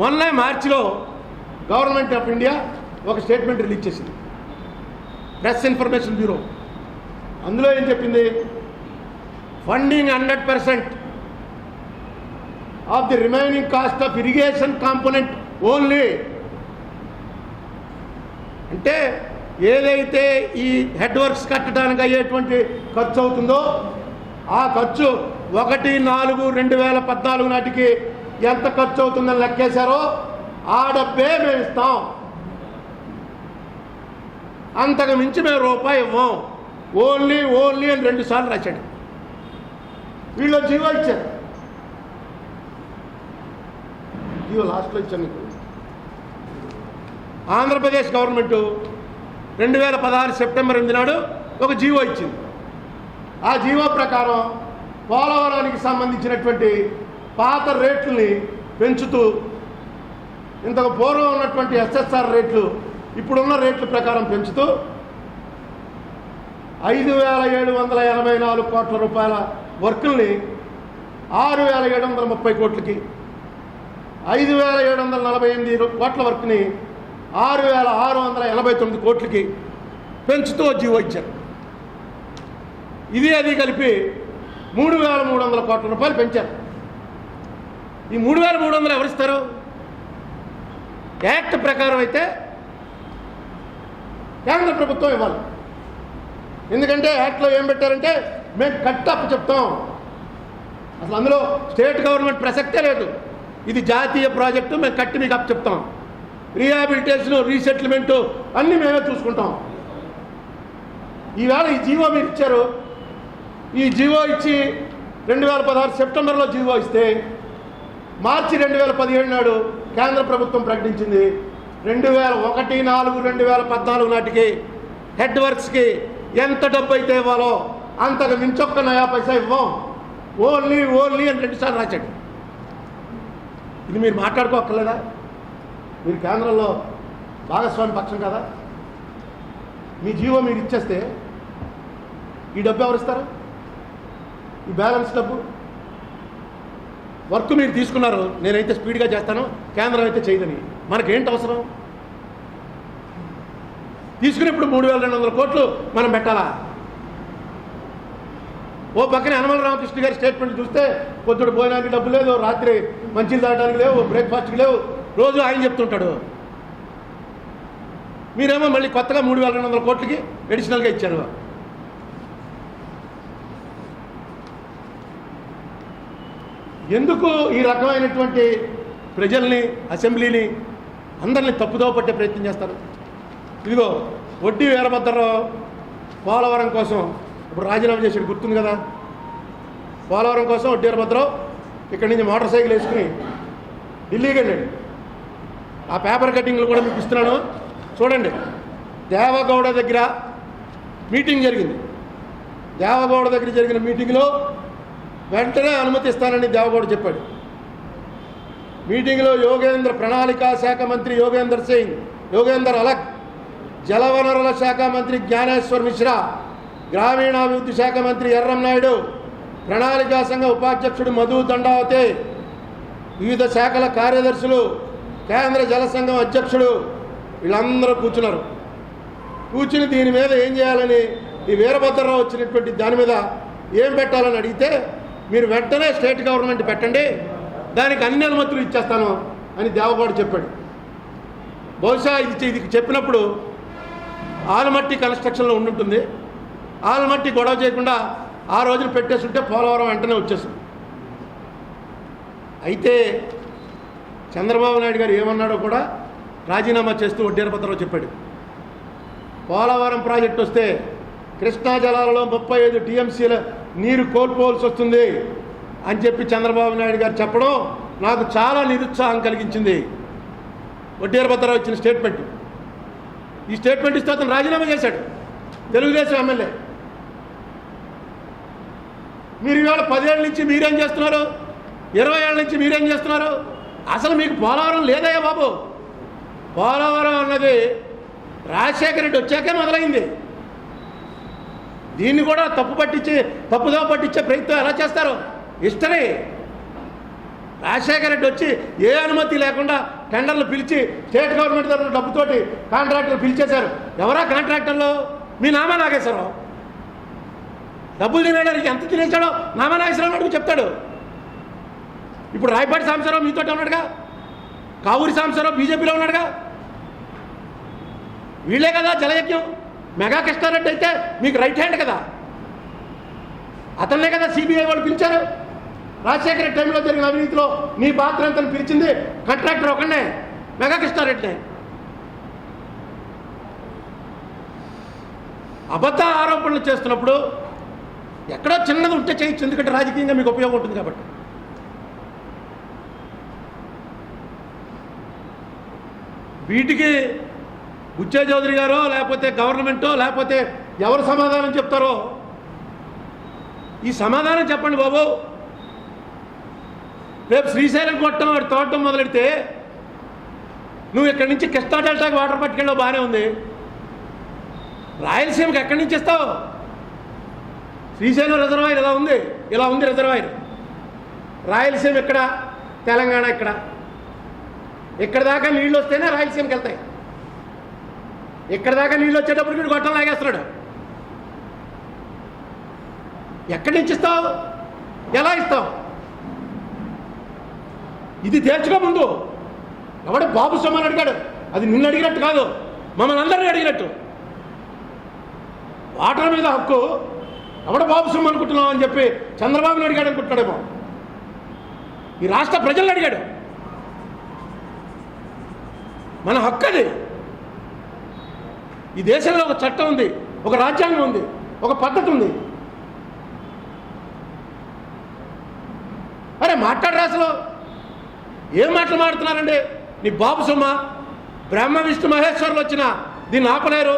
మొన్న మార్చిలో government of India ఒక స్టేట్మెంట్ రిలీజ్ చేసింది. Press information bureau. అందులో ఏం చెప్పింది? Funding hundred percent of the remaining cost of irrigation component only. అంటే ఏదైతే ఈ హెడ్ వర్క్స్ కట్టడానికి అయ్యేటువంటి ఖర్చు అవుతుందో ఆ ఖర్చు ఒకటి నాలుగు రెండు వేల పద్నాలుగు నాటికి ఎంత ఖర్చు అవుతుందని లెక్కేశారో ఆ డబ్బే మేము ఇస్తాం. అంతకు మించి మేము రూపాయి ఇవ్వం. ఓన్లీ ఓన్లీ అని రెండు సార్లు రాశాడు. వీళ్ళు జీవో ఇచ్చారు. జీవో లాస్ట్లో ఇచ్చాను నీకు ఆంధ్రప్రదేశ్ గవర్నమెంట్ రెండు వేల పదహారు సెప్టెంబర్ ఎనిమిది నాడు ఒక జీవో ఇచ్చింది. ఆ జీవో ప్రకారం పోలవరానికి సంబంధించినటువంటి పాత రేట్లని పెంచుతూ ఇంతకు పూర్వం ఉన్నటువంటి ఎస్ఎస్ఆర్ రేట్లు ఇప్పుడున్న రేట్ల ప్రకారం పెంచుతూ ఐదు వేల ఏడు వందల ఎనభై నాలుగు కోట్ల రూపాయల వర్కుల్ని ఆరు వేల ఏడు వందల ముప్పై కోట్లకి ఐదు వేల ఏడు వందల నలభై ఎనిమిది కోట్ల వర్క్ని ఆరు వేల ఆరు వందల ఎనభై తొమ్మిది కోట్లకి పెంచుతూ జీవో ఇచ్చారు. ఇది అది కలిపి మూడు వేల మూడు వందల కోట్ల రూపాయలు పెంచారు. ఈ మూడు వేల మూడు వందలు ఎవరిస్తారు? యాక్ట్ ప్రకారం అయితే కేంద్ర ప్రభుత్వం ఇవ్వాలి. ఎందుకంటే యాక్ట్లో ఏం పెట్టారంటే మేము కట్టప్పు చెప్తాం. అసలు అందులో స్టేట్ గవర్నమెంట్ ప్రసక్తే లేదు. ఇది జాతీయ ప్రాజెక్టు మేము కట్టి మీకు అప్పు చెప్తాం. రీహాబిలిటేషన్ రీసెటిల్మెంటు అన్నీ మేమే చూసుకుంటాం. ఈవేళ ఈ జీవో మీరు ఇచ్చారు. ఈ జీవో ఇచ్చి రెండు వేల పదహారు సెప్టెంబర్లో జీవో ఇస్తే మార్చి రెండు వేల పదిహేడు నాడు కేంద్ర ప్రభుత్వం ప్రకటించింది. రెండు వేల ఒకటి నాలుగు రెండు వేల పద్నాలుగు నాటికి హెడ్ వర్క్స్కి ఎంత డబ్బు అయితే ఇవ్వాలో అంతకు మించొక్క నయా పైసా ఇవ్వం. ఓన్లీ ఓన్లీ అని రెండుసార్లు రాశాడు. ఇది మీరు మాట్లాడుకోక్కర్లేదా? మీరు కేంద్రంలో భాగస్వామి పక్షం కదా. మీ జీవో మీరు ఇచ్చేస్తే ఈ డబ్బు ఎవరు ఇస్తారు ఈ బ్యాలెన్స్ డబ్బు? వర్క్ మీరు తీసుకున్నారు నేనైతే స్పీడ్గా చేస్తాను కేంద్రం అయితే చేయదని. మనకేంటి అవసరం? తీసుకునేప్పుడు మూడు వేల రెండు వందల కోట్లు మనం పెట్టాలా? ఓ పక్కన యనమల రామకృష్ణ గారి స్టేట్మెంట్ చూస్తే పొద్దుడు భోజనానికి డబ్బు లేదు రాత్రి మంచిలు తాగడానికి లేవు బ్రేక్ఫాస్ట్కి లేవు రోజు ఆయన చెప్తుంటాడు. మీరేమో మళ్ళీ కొత్తగా మూడు వేల రెండు వందల కోట్లకి అడిషనల్గా ఇచ్చారు. ఎందుకు ఈ రకమైనటువంటి ప్రజల్ని అసెంబ్లీని అందరిని తప్పుదోవ పట్టే ప్రయత్నం చేస్తారు? ఇదిగో వడ్డీ వీరభద్రరావు పోలవరం కోసం ఇప్పుడు రాజీనామా చేసాడు గుర్తుంది కదా? పోలవరం కోసం వడ్డీ వీరభద్రరావు ఇక్కడి నుంచి మోటార్ సైకిల్ వేసుకుని ఢిల్లీకి వెళ్ళాడు. ఆ పేపర్ కటింగ్లు కూడా మీకు ఇస్తున్నాను. చూడండి దేవగౌడ దగ్గర మీటింగ్ జరిగింది. దేవగౌడ దగ్గర జరిగిన మీటింగ్లో వెంటనే అనుమతిస్తానని దేవగౌడ చెప్పాడు. మీటింగ్లో యోగేంద్ర ప్రణాళికా శాఖ మంత్రి యోగేందర్ సింగ్ యోగేందర్ అలక్ జలవనరుల శాఖ మంత్రి జ్ఞానేశ్వర్ మిశ్రా గ్రామీణాభివృద్ధి శాఖ మంత్రి ఎర్రం నాయుడు ప్రణాళికా సంఘ ఉపాధ్యక్షుడు మధు దండావతే వివిధ శాఖల కార్యదర్శులు కేంద్ర జల సంఘం అధ్యక్షుడు వీళ్ళందరూ కూర్చున్నారు. కూర్చుని దీని మీద ఏం చేయాలని ఈ వీరభద్రరావు వచ్చినటువంటి దాని మీద ఏం పెట్టాలని అడిగితే మీరు వెంటనే స్టేట్ గవర్నమెంట్ పెట్టండి. దానికి అన్ని అనుమతులు ఇచ్చేస్తాను అని దేవగౌడ చెప్పాడు. బహుశా ఇది ఇది చెప్పినప్పుడు ఆలమట్టి కన్స్ట్రక్షన్లో ఉండుంటుంది. ఆలమట్టి గొడవ చేయకుండా ఆ రోజున పెట్టేస్తుంటే పోలవరం వెంటనే వచ్చేస్తుంది. అయితే చంద్రబాబు నాయుడు గారు ఏమన్నాడో కూడా రాజీనామా చేస్తూ వడ్డీరభద్రరావు చెప్పాడు. పోలవరం ప్రాజెక్టు వస్తే కృష్ణా జలాలలో ముప్పై ఐదు టీఎంసీల నీరు కోల్పోవలసి వస్తుంది అని చెప్పి చంద్రబాబు నాయుడు గారు చెప్పడం నాకు చాలా నిరుత్సాహం కలిగించింది. వడ్డీరభద్రరావు ఇచ్చిన స్టేట్మెంట్ ఈ స్టేట్మెంట్ ఇస్తే అతను రాజీనామా చేశాడు. తెలుగుదేశం ఎమ్మెల్యే. మీరు ఇవాళ పదేళ్ళ నుంచి మీరేం చేస్తున్నారు? ఇరవై ఏళ్ళ నుంచి మీరేం చేస్తున్నారు? అసలు మీకు పోలవరం లేదయ్యా బాబు. పోలవరం అన్నది రాజశేఖర రెడ్డి వచ్చాకే మొదలైంది. దీన్ని కూడా తప్పు పట్టించి తప్పుదో పట్టించే ప్రయత్నం ఎలా చేస్తారు? హిస్టరీ రాజశేఖర రెడ్డి వచ్చి ఏ అనుమతి లేకుండా టెండర్లు పిలిచి స్టేట్ గవర్నమెంట్ తరఫున డబ్బుతోటి కాంట్రాక్టర్లు పిలిచేశారు. ఎవరా కాంట్రాక్టర్లు? మీ నామా నాగేశ్వరరావు. డబ్బులు తినేయడానికి ఎంత తినేశాడో నామా నాగేశ్వరరావు అడుగు చెప్తాడు. ఇప్పుడు రాయపాటి సాంబశివరావు మీతో ఉన్నాడుగా? కావూరి సాంబశివరావు బీజేపీలో ఉన్నాడుగా? వీళ్ళే కదా జలయజ్ఞం. మెగా కృష్ణారెడ్డి అయితే మీకు రైట్ హ్యాండ్ కదా. అతన్నే కదా సిబిఐ వాళ్ళు పిలిచారు. రాజశేఖర టైంలో జరిగిన అవినీతిలో నీ పాత్ర అంతను పిలిచింది కాంట్రాక్టర్ ఒకనే మెగా కృష్ణారెడ్డినే. అబద్ధ ఆరోపణలు చేస్తున్నప్పుడు ఎక్కడో చిన్నది ఉంటే చేయొచ్చు ఎందుకంటే రాజకీయంగా మీకు ఉపయోగం ఉంటుంది కాబట్టి. వీటికి బుచ్చే చౌదరి గారో లేకపోతే గవర్నమెంటో లేకపోతే ఎవరు సమాధానం చెప్తారో? ఈ సమాధానం చెప్పండి బాబు. రేపు శ్రీశైలం కొట్టడం వాడు తోటం మొదలెడితే నువ్వు ఇక్కడి నుంచి కృష్ణా డెల్టాకి వాటర్ పట్టుకెళ్ళావు బాగానే ఉంది. రాయలసీమకి ఎక్కడి నుంచి ఇస్తావు? శ్రీశైలం రిజర్వాయర్ ఇలా ఉంది. ఇలా ఉంది రిజర్వాయర్. రాయలసీమ ఇక్కడ తెలంగాణ ఇక్కడ. ఇక్కడ దాకా నీళ్ళు వస్తేనే రాయలసీమకి వెళ్తాయి. ఇక్కడ దాకా నీళ్ళు వచ్చేటప్పుడు వీడు గొట్టం లాగేస్తున్నాడు. ఎక్కడి నుంచి ఇస్తావు? ఎలా ఇస్తావు? ఇది తేల్చుకో ముందు. ఎవడ బాబు సొమ్మని అడిగాడు? అది నిన్ను అడిగినట్టు కాదు. మమ్మల్ని అందరినీ అడిగినట్టు. వాటర్ మీద హక్కు. ఎవడ బాబు సొమ్ము అనుకుంటున్నావు అని చెప్పి చంద్రబాబుని అడిగాడు అనుకుంటున్నాడేమో. ఈ రాష్ట్ర ప్రజలను అడిగాడు. మన హక్కు అది. ఈ దేశంలో ఒక చట్టం ఉంది ఒక రాజ్యాంగం ఉంది ఒక పద్ధతి ఉంది. అరే మాట్లాడరా అసలు ఏం మాటలు మాడుతున్నారండి నీ బాబు సుమ బ్రహ్మ విష్ణు మహేశ్వరులు వచ్చిన దీన్ని ఆపలేరు.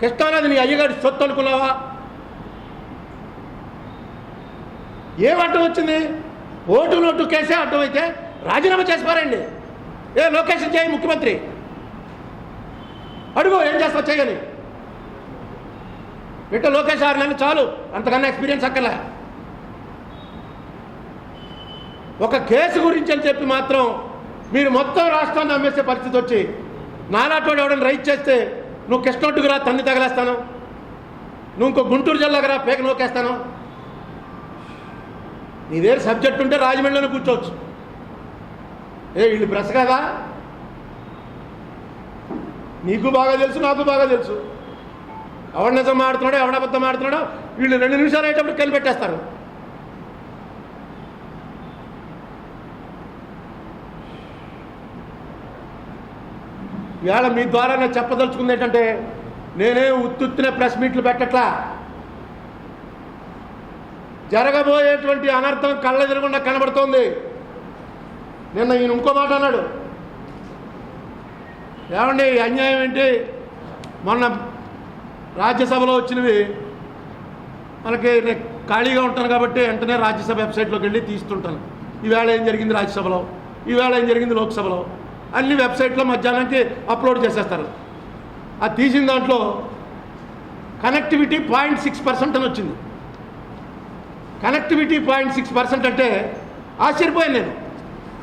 కృష్ణానది నీ అయ్యగారి సొత్తు అనుకున్నావా? ఏం అడ్డం వచ్చింది? ఓటు నోటు కేసే అడ్డం అయితే రాజీనామా చేసిపారండి ఏ లొకేషన్ చేయి ముఖ్యమంత్రి. అడుగు ఏం చేస్తావు చేయని. బిడ్డ లోకేష్ ఆరు చాలు. అంతకన్నా ఎక్స్పీరియన్స్ అక్కర్లే. ఒక కేసు గురించి అని చెప్పి మాత్రం మీరు మొత్తం రాష్ట్రాన్ని అమ్మేసే పరిస్థితి వచ్చి నాలాటోడు ఎవడని రైట్ చేస్తే నువ్వు కృష్ణొట్టుకు రా తన్ని తగలేస్తాను. నువ్వు ఇంకో గుంటూరు జిల్లాకు రా పేక నోకేస్తాను. నీ దగ్గర సబ్జెక్ట్ ఉంటే రాజమండ్రిలోనే కూర్చోవచ్చు. ఏ వీళ్ళు ప్రెస్ కదా నీకు బాగా తెలుసు నాకు బాగా తెలుసు. ఎవడ నిజం ఆడుతున్నాడో ఎవడ అబద్ధం ఆడుతున్నాడో వీళ్ళు రెండు నిమిషాలు అయ్యేటప్పుడు కలిపెట్టేస్తారు ఇవాళ మీ ద్వారా నేను చెప్పదలుచుకుంది ఏంటంటే నేనే ఉత్తుత్తిన ప్రెస్ మీట్లు పెట్టట్లా. జరగబోయేటువంటి అనర్థం కళ్ళ తిరగకుండా కనబడుతోంది. నిన్న ఈయన ఇంకో మాట అన్నాడు. ఏమండి అన్యాయం ఏంటి? మొన్న రాజ్యసభలో వచ్చినవి మనకి నేను ఖాళీగా ఉంటాను కాబట్టి వెంటనే రాజ్యసభ వెబ్సైట్లోకి వెళ్ళి తీస్తుంటాను ఈవేళ ఏం జరిగింది రాజ్యసభలో? ఈవేళ ఏం జరిగింది లోక్సభలో? అన్ని వెబ్సైట్లో మధ్యాహ్నానికి అప్లోడ్ చేసేస్తారు. అది తీసిన దాంట్లో కనెక్టివిటీ పాయింట్ సిక్స్ పర్సెంట్ అని వచ్చింది. కనెక్టివిటీ పాయింట్ సిక్స్ పర్సెంట్ అంటే ఆశ్చర్యపోయాను నేను.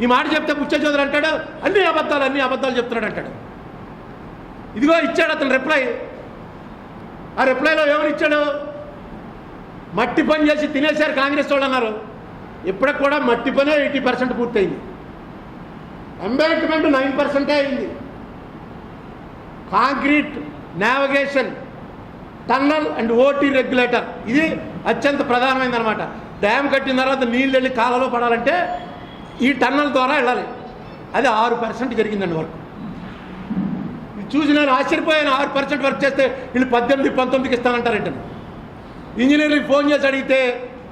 ఈ మాట చెప్తే బుచ్చ చౌదరి అంటాడు అన్ని అబద్ధాలు అన్ని అబద్ధాలు చెప్తున్నాడు అంటాడు. ఇదిగో ఇచ్చాడు అతను రిప్లై ఆ రిప్లైలో ఏమని ఇచ్చాడు? మట్టి పని చేసి తినేశారు కాంగ్రెస్ వాళ్ళు అన్నారు. ఇప్పటికి కూడా మట్టి పనే ఎయిటీ పర్సెంట్ పూర్తయింది. ఎంబేట్మెంట్ నైన్ పర్సెంటే అయింది. Concrete navigation tunnel and OT regulator ఇది అత్యంత ప్రధానమైనది అనమాట డ్యామ్ కట్టిన తర్వాత నీళ్ళు వెళ్ళి కాలలో పడాలంటే ఈ టన్నల్ ద్వారా వెళ్ళాలి. అది ఆరు పర్సెంట్ జరిగిందండి వర్క్. చూసి నేను ఆశ్చర్యపోయాను ఆరు పర్సెంట్ వర్క్ చేస్తే వీళ్ళు పద్దెనిమిది పంతొమ్మిదికి ఇస్తానంటారంట ఇంజనీరింగ్ ఫోన్ చేసి అడిగితే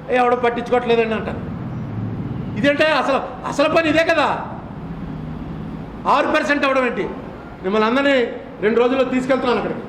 "ఏ, ఎవడో పట్టించుకోవట్లేదండి అంటారు. ఇదేంటే అసలు అసలు పని ఇదే కదా. ఆరు పర్సెంట్ అవ్వడం ఏంటి? మిమ్మల్ని అందరినీ రెండు రోజుల్లో తీసుకెళ్తున్నాను అక్కడికి.